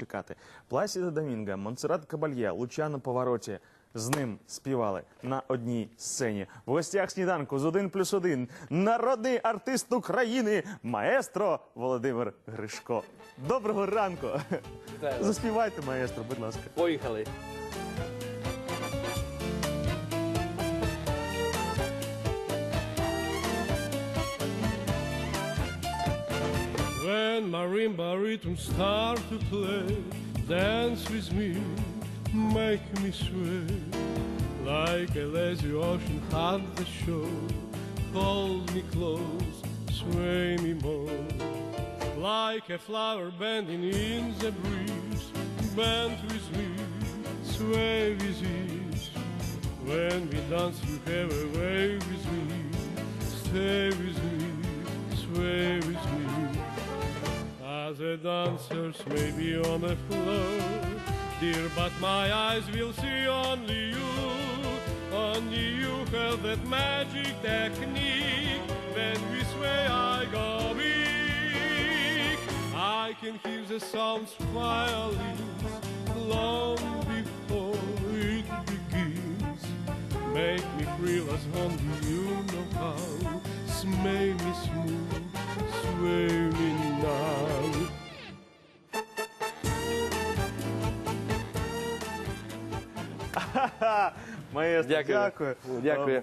чекати. Пласіда Домінга, Монсеррат Кабальє, Лучано Повороті. З ним співали на одній сцені. В гостях сніданку з 1 плюс 1 народний артист України, маестро Володимир Гришко. Доброго ранку! Заспівайте, маестро, будь ласка. Поїхали. Marimba rhythms start to play, dance with me, make me sway. Like a lazy ocean at the shore, hold me close, sway me more. Like a flower bending in the breeze, bend with me, sway with ease. When we dance, you have a way with me, stay with me, sway with me. The dancers may be on the floor, dear, but my eyes will see only you. Only you have that magic technique. When we sway, I go weak. I can hear the sounds of Маестро, Дякую. дякую. Дякую.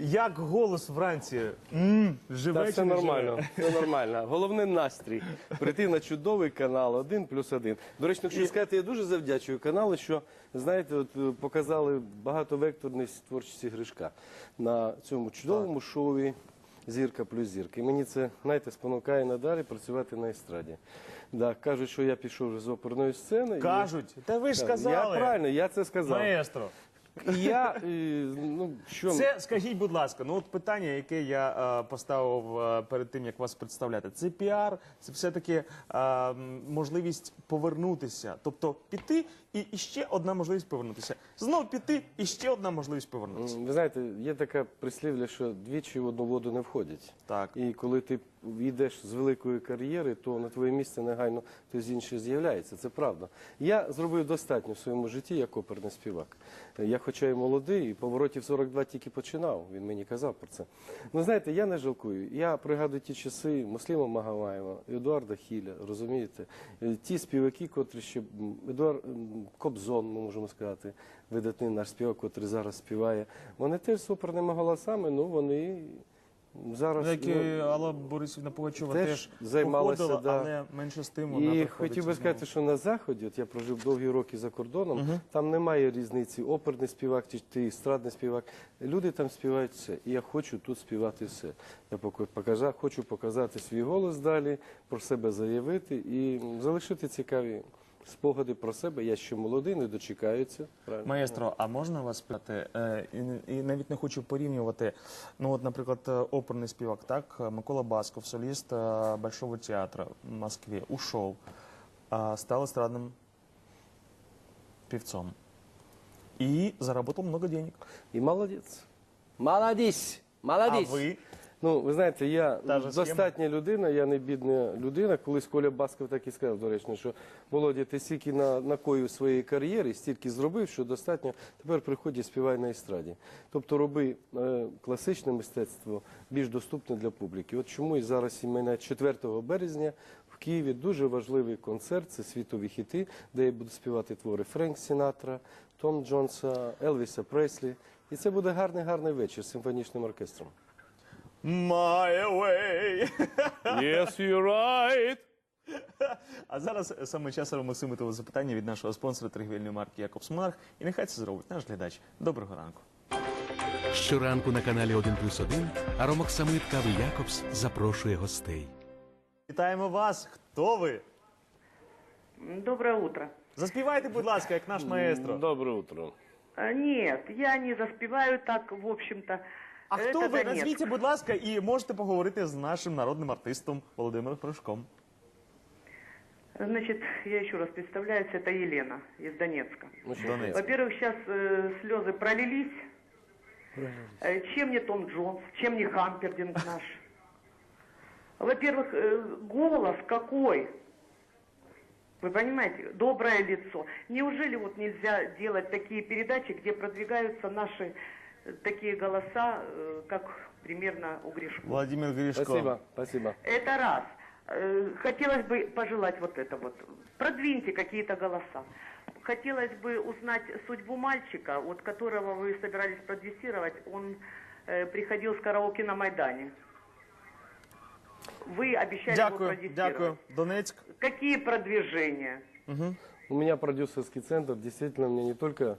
Як голос вранці? М, живе Та чи все не нормально, живе? все нормально. Головне настрій. Прийти на чудовий канал 1 плюс 1. До речі, якщо сказати, я дуже завдячую каналу, що знаєте, от е, показали багатовекторність творчості Гришка на цьому чудовому шоу Зірка плюс зірка. І мені це, знаєте, спонукає надалі працювати на естраді. Да, кажуть, що я пішов вже з оперної сцени. і- Кажуть, та ви ж Я сказали. правильно, я це сказав. Маестро. І я, е, ну, що... Це скажіть, будь ласка, ну от питання, яке я е, поставив е, перед тим, як вас представляти, це піар, це все-таки е, можливість повернутися. Тобто піти і, і ще одна можливість повернутися. Знов піти і ще одна можливість повернутися. Ви знаєте, є така прислівля, що двічі в одну воду не входять. Так. І коли ти йдеш з великої кар'єри, то на твоє місце негайно хтось інший з'являється. Це правда. Я зробив достатньо в своєму житті як оперний співак. Я, хоча й молодий, і поворотів 42 тільки починав. Він мені казав про це. Ну знаєте, я не жалкую. Я пригадую ті часи Мусліма Магаваєва, Едуарда Хіля, розумієте, Е, ті співаки, котрі ще м, Кобзон, ми можемо сказати, видатний наш співак, котрий зараз співає. Вони теж з оперними голосами, ну вони зараз. Як і ну, Алла Борисівна Пугачова теж теж, займалася, походила, да. але менше з тим вона І хотів би сказати, що на заході, от я прожив довгі роки за кордоном, там немає різниці, оперний співак чи ти естрадний співак. Люди там співають все. І я хочу тут співати все. Я поки- покажа- хочу показати свій голос далі, про себе заявити і залишити цікаві спогади про себе. Я ще молодий, не дочекаються. Правильно? Маестро, а можна вас питати? Е, І, не- і навіть не хочу порівнювати. Ну, от, наприклад, е, оперний співак, так, е, Микола Басков, соліст е, Большого театра в Москве, ушел, а стал эстрадным певцом. И заработал много денег. І молодець. Молодець! Молодець! А вы? Ну, ви знаєте, я Та же достатня людина, я не бідна людина. Колись Коля Басков так і сказав, до речі, що Володя, ти стільки на, накоїв своєї кар'єри, стільки зробив, що достатньо. Тепер приходь і співай на естраді. Тобто роби е, класичне мистецтво більш доступне для публіки. От чому і зараз і мене 4 березня в Києві дуже важливий концерт, це світові хіти, де я буду співати твори Френк Сінатра, Том Джонса, Елвіса Преслі. І це буде гарний гарний вечір з симфонічним оркестром. My way. Yes, you're right. А зараз саме час Максимитового запитання від нашого спонсора торгівельної марки Якобс Монарх. І нехай це зробить наш глядач. Доброго ранку. Щоранку на каналі 1 плюс 1 Аромок Самит Кави Якобс запрошує гостей. Вітаємо вас. Хто ви? Доброе утро. Заспівайте, будь ласка, як наш маестро. Доброе утро. А, Нет, я не заспеваю так, в общем-то. А Это хто ви? Донецк. Назвіть, будь ласка, і можете поговорити з нашим народним артистом Володимиром Прошком. Значит, я еще раз представляюсь, это Елена из Донецка. Ну, що Донецьк. Во-первых, сейчас слезы пролились. Э, чем не Том Джонс, чем не Хампердинг наш. Во-первых, э, голос какой. Вы понимаете, доброе лицо. Неужели вот нельзя делать такие передачи, где продвигаются наши э, такие голоса, э, как примерно у Гришко? Владимир Гришко. Спасибо, спасибо. Это раз. Э, Хотелось бы пожелать вот это вот. Продвиньте какие-то голоса. Хотелось бы узнать судьбу мальчика, вот которого вы собирались продюсировать. Он э, приходил с караоке на Майдане. Вы обещали его Дякую, продюсировать. дякую. Донецьк. Какие продвижения? У меня продюсерский центр. Действительно, у меня не только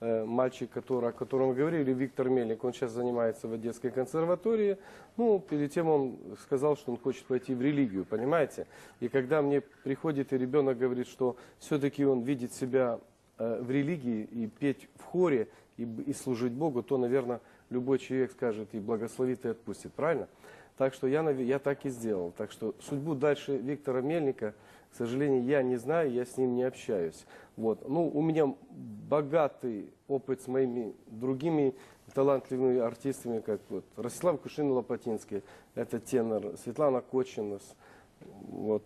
мальчик, который, о котором вы говорили, Виктор Мельник, он сейчас занимается в Одесской консерватории. Ну, перед тем он сказал, что он хочет пойти в религию, понимаете? И когда мне приходит и ребенок говорит, что все-таки он видит себя э, в религии и петь в хоре и, б- и служить Богу, то, наверное, любой человек скажет и благословит, и отпустит, правильно? Так что я, я так и сделал. Так что судьбу дальше Виктора Мельника, к сожалению, я не знаю, я с ним не общаюсь. Вот. Ну, у меня богатый опыт с моими другими талантливыми артистами, как вот Ростислав Кушин-Лопатинский, это тенор, Светлана Кочинус. Вот.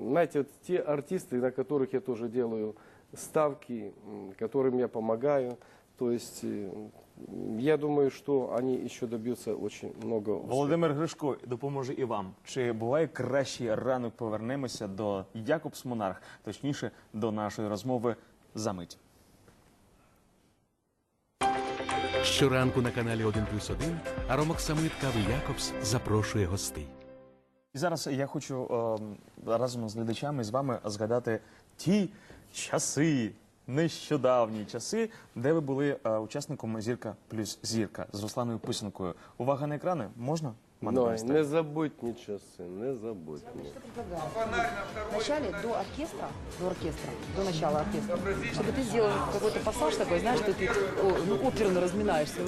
Знаете, вот те артисты, на которых я тоже делаю ставки, которым я помогаю, то есть э, я думаю, что они еще добьются очень много успеха. Володимир Гришко допоможе і вам. Чи буває кращий ранок? Повернемося до Якобс Монарх, точніше до нашої розмови за мить. Щоранку на каналі 1 плюс 1 Аромок Самит Кави Якобс запрошує гостей. І зараз я хочу е, разом з глядачами з вами згадати ті часи, нещодавні часи, де ви були е, учасником зірка плюс зірка з Русланою Писанкою. Увага на екрани, можна? Пане Ну, Бористе? незабутні часи, незабутні. Вначале до оркестра, до оркестра, до начала оркестра, чтобы ты сделал какой-то пассаж такой, знаешь, что ты о, ну, оперно разминаешься.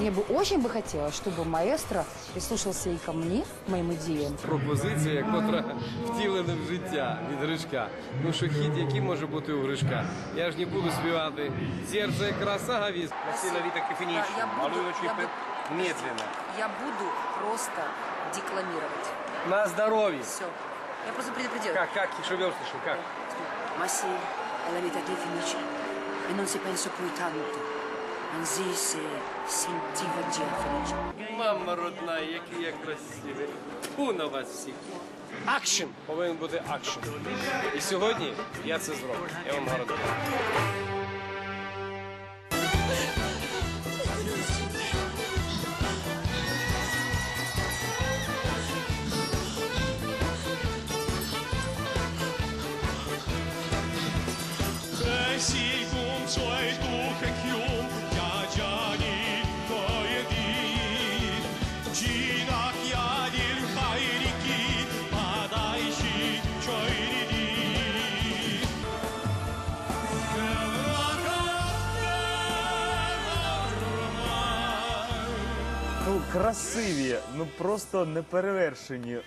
Мне бы очень бы хотелось, чтобы маэстро прислушался и ко мне, к моим идеям. пропозиція, котра втілена в життя від Гришка. Ну що хід, який може бути у Гришка? Я ж не буду співати. Серце краса гавіс. Василь Віта Кефініч, Да, я буду, малюючи я буду. медленно. Я буду просто декламировать. На здоров'я. Все. Я просто предупредила. Как, как, щоб я услышал, как? Vita che finisce e non si pensa più tanto. Anzi, si sentiva già felice. Мама родна, який я красивий. Фу на вас всіх. Акшн! Повинен бути акшн. І сьогодні я це зроблю. Я вам гарантую. see красиві, ну просто неперевершені.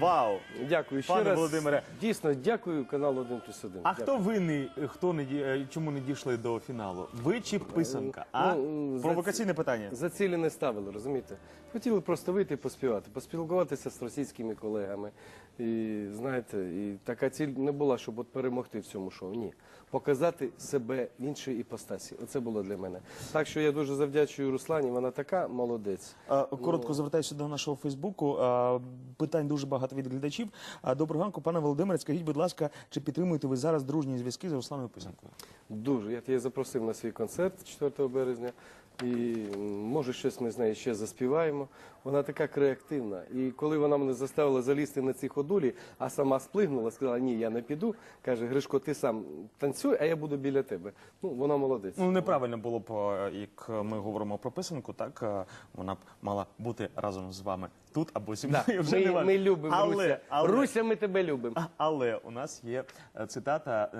Вау! Дякую ще Пане раз. Володимире. Дійсно, дякую каналу 1 плюс 1. А хто винний, хто не ді- е, чому не дійшли до фіналу? Ви чи писанка? А? ну, за Провокаційне ці- питання. За цілі не ставили, розумієте? Хотіли просто вийти і поспівати, поспілкуватися з російськими колегами. І знаєте, і така ціль не була, щоб от перемогти в цьому шоу. Ні. Показати себе в іншій іпостасі. Оце було для мене. Так що я дуже завдячую Руслані, вона така молодець. Коротко звертаюся до нашого Фейсбуку. Питань дуже багато від глядачів. Доброго ранку, пане Володимире. Скажіть, будь ласка, чи підтримуєте ви зараз дружні зв'язки з Русланою Писанкою? Дуже. Я тебе запросив на свій концерт 4 березня. І може щось ми з нею ще заспіваємо. Вона така креативна. І коли вона мене заставила залізти на ці ходулі, а сама сплигнула, сказала, ні, я не піду. Каже, Гришко, ти сам танцюй, а я буду біля тебе. Ну, вона молодець. Ну неправильно було б, е, як ми говоримо про писанку, так е, вона б мала бути разом з вами тут або зі мною. Да, вже ми, ми любимо але, Руся. але, Руся, ми тебе любимо. Але у нас є е, цитата.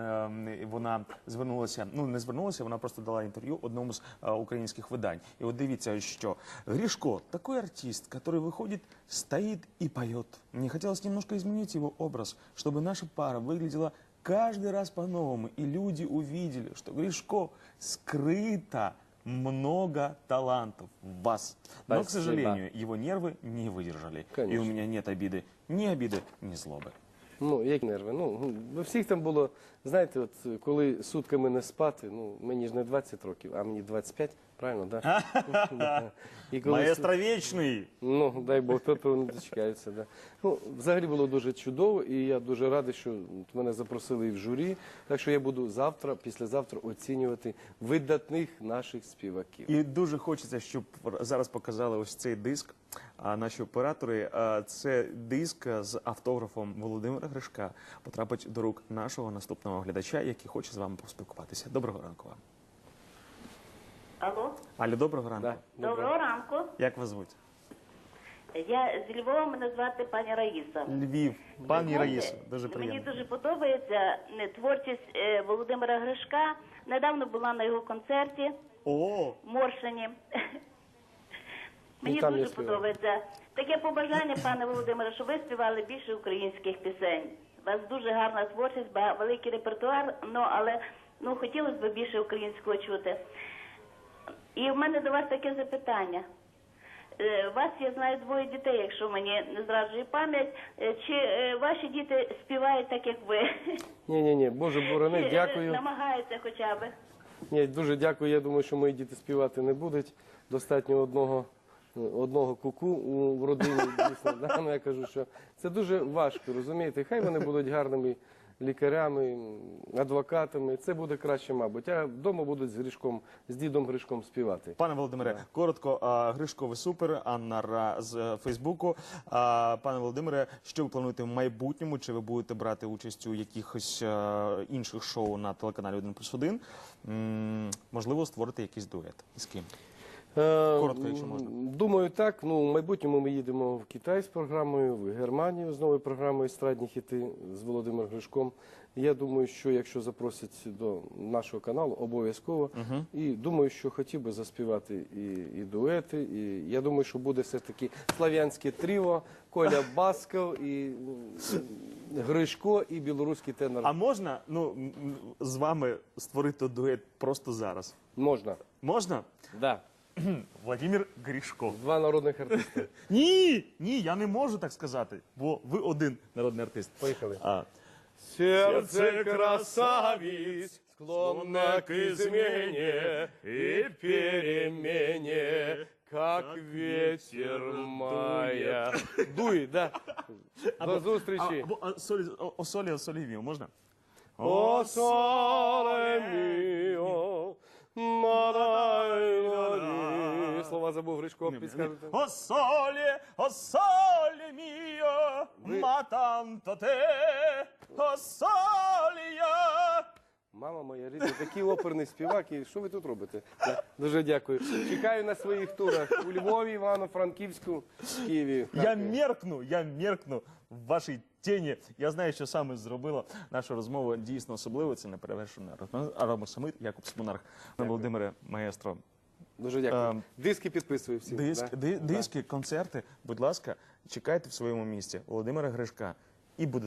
Вона звернулася. Ну не звернулася, вона просто дала інтерв'ю одному з українських видань. І от дивіться, що Гришко такой артист, который выходит, стоит и поет. Мне хотелось немножко изменить его образ, чтобы наша пара выглядела каждый раз по-новому, и люди увидели, что Гришко скрыто много талантов в вас. Но, к Спасибо. сожалению, его нервы не выдержали. И у Конечно. меня нет обиды, ни обиды, ни злобы. Ну, які нерви? Ну, у всіх там було, знаєте, от е, коли сутками не спати, ну, мені ж не 20 років, а мені 25, правильно, да? І коли Маестро вічний. Ну, дай Бог, то, то не дочекаються. Да. Ну, взагалі було дуже чудово, і я дуже радий, що мене запросили і в журі. Так що я буду завтра, післязавтра оцінювати видатних наших співаків. І дуже хочеться, щоб зараз показали ось цей диск. А наші оператори, а, це диск з автографом Володимира Гришка потрапить до рук нашого наступного глядача, який хоче з вами поспілкуватися. Доброго ранку вам. Алло, Алло, доброго ранку. Да. доброго ранку. Як вас звуть? Я з Львова, мене звати пані Раїса. Львів. Пані Знаєте, Раїсо, дуже Мені приємно. дуже подобається е, творчість е, Володимира Гришка. Недавно була на його концерті О, в Моршині. Мені там я дуже співав. подобається. Таке побажання, пане Володимире, щоб ви співали більше українських пісень. У вас дуже гарна творчість, ба- великий репертуар, ну але ну хотілося б більше українського чути. І в мене до вас таке запитання. Е, У вас, я знаю, двоє дітей, якщо мені не зраджує пам'ять. Е, Чи е, ваші діти співають так, як ви? Ні, ні, ні, Боже борони, е, дякую. Намагаються хоча б. Ні, дуже дякую. Я думаю, що мої діти співати не будуть. Достатньо одного. Одного куку у родині дійсно да? ну, я кажу, що це дуже важко, розумієте? Хай вони будуть гарними лікарями, адвокатами. Це буде краще, мабуть. А вдома будуть з Гришком, з дідом Гришком співати. Пане Володимире, коротко, Гришко, ви супер, Анна Ра з е, Фейсбуку. Пане Володимире, що ви плануєте в майбутньому? Чи ви будете брати участь у якихось е, інших шоу на телеканалі 1 плюс 1? Можливо, створити якийсь дует. З ким? Е, Коротко, якщо можна. Думаю, так. Ну, в майбутньому ми їдемо в Китай з програмою, в Германію з новою програмою «Естрадні хіти з Володимиром Гришком. Я думаю, що якщо запросять до нашого каналу, обов'язково. І думаю, що хотів би заспівати і, і дуети. І я думаю, що буде все-таки слав'янське тріо, Коля Басков, і Гришко, і білоруський тенор. А можна ну, з вами створити дует просто зараз? Можна. Можна? Да. Владимир Гришко. Два народних артисти. Ні, ні, я не можу так сказати, бо ви один народний артист. Поїхали. А, Сердце красавиц склонно к измене и перемене, как ветер мая. Дуй, да. До зустрічі. або а, солі, о, о солі, о солі віо, можна? О соле мio, І Слова забув Гришко, підскажете. О солі, о солі міо, ма танто те, о солі я. Мама моя рідна, такий оперний співак. І що ви тут робите? Да, Дуже дякую. Чекаю на своїх турах у Львові, Івано-Франківську, Києві. Я Харкові. меркну, я меркну в вашій тіні. Я знаю, що саме зробило нашу розмову дійсно особливо. Це неперевершена аромасамит Якуб Смонарх. Володимире Маестро. Дуже дякую. Ем, Диски підписую всі. Диск, да? ди- диски, концерти, будь ласка, чекайте в своєму місці Володимира Гришка і будете